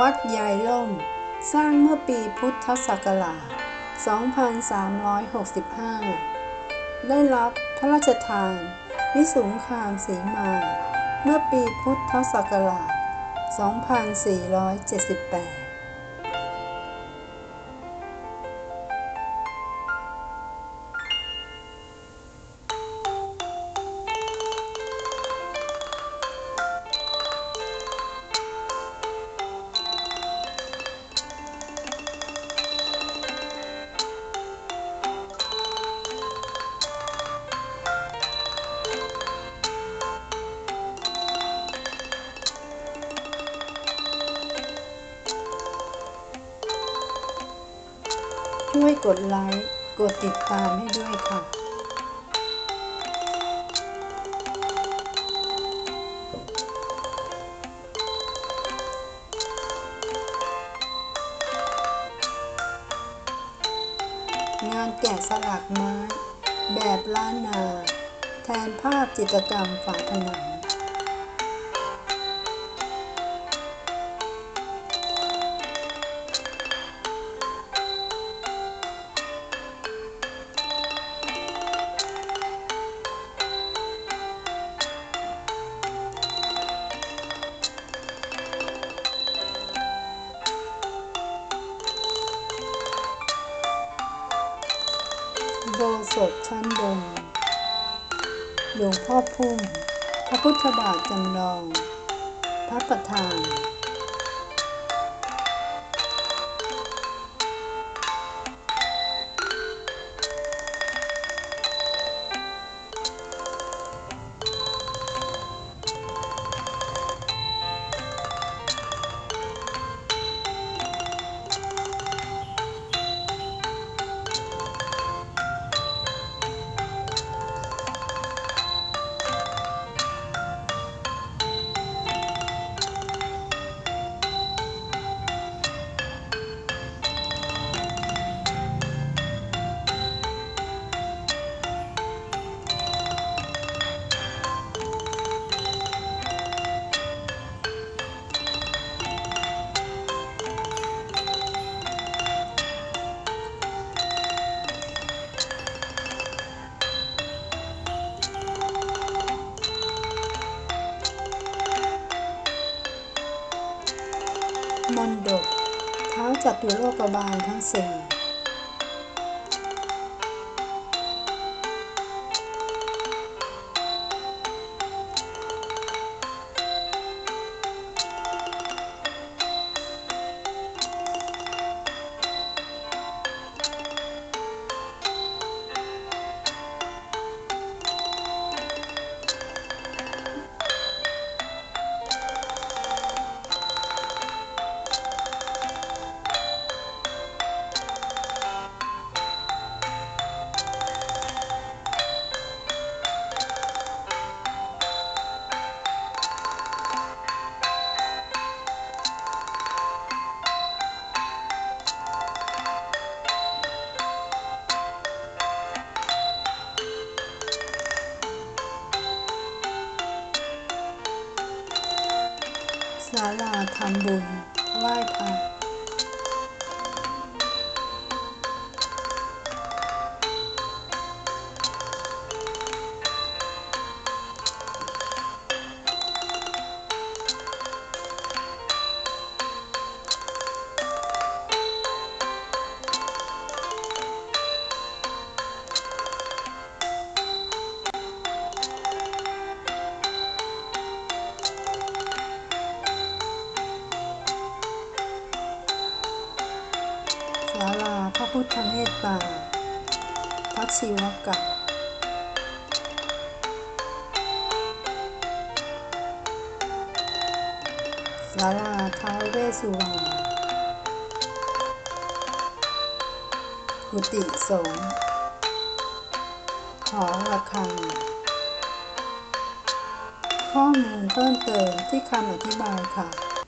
วัดยายล่ม สร้างเมื่อปีพุทธศักราช 2365 ได้รับพระราชทาน วิสุงคามสีมา เมื่อปีพุทธศักราช 2478 ช่วยกดไลค์ กดติดตามให้ด้วยค่ะ งานแกะสลักไม้ แบบล้านนา แทนภาพจิตรกรรมฝาผนัง สดชั้นบน หลวงพ่อพุ่ม พระพุทธบาทจำลอง พระประธาน มนดก เท้าจัตุโลกบาลทั้งสี่ ศาลาทำบุญไหว้พระ พุทธเมตตาพระศิวกะศาลาท้าวเวสสุวรรณกุฏิสงฆ์หอระฆัง ข้อมูลเพิ่มเติมที่คำอธิบายค่ะ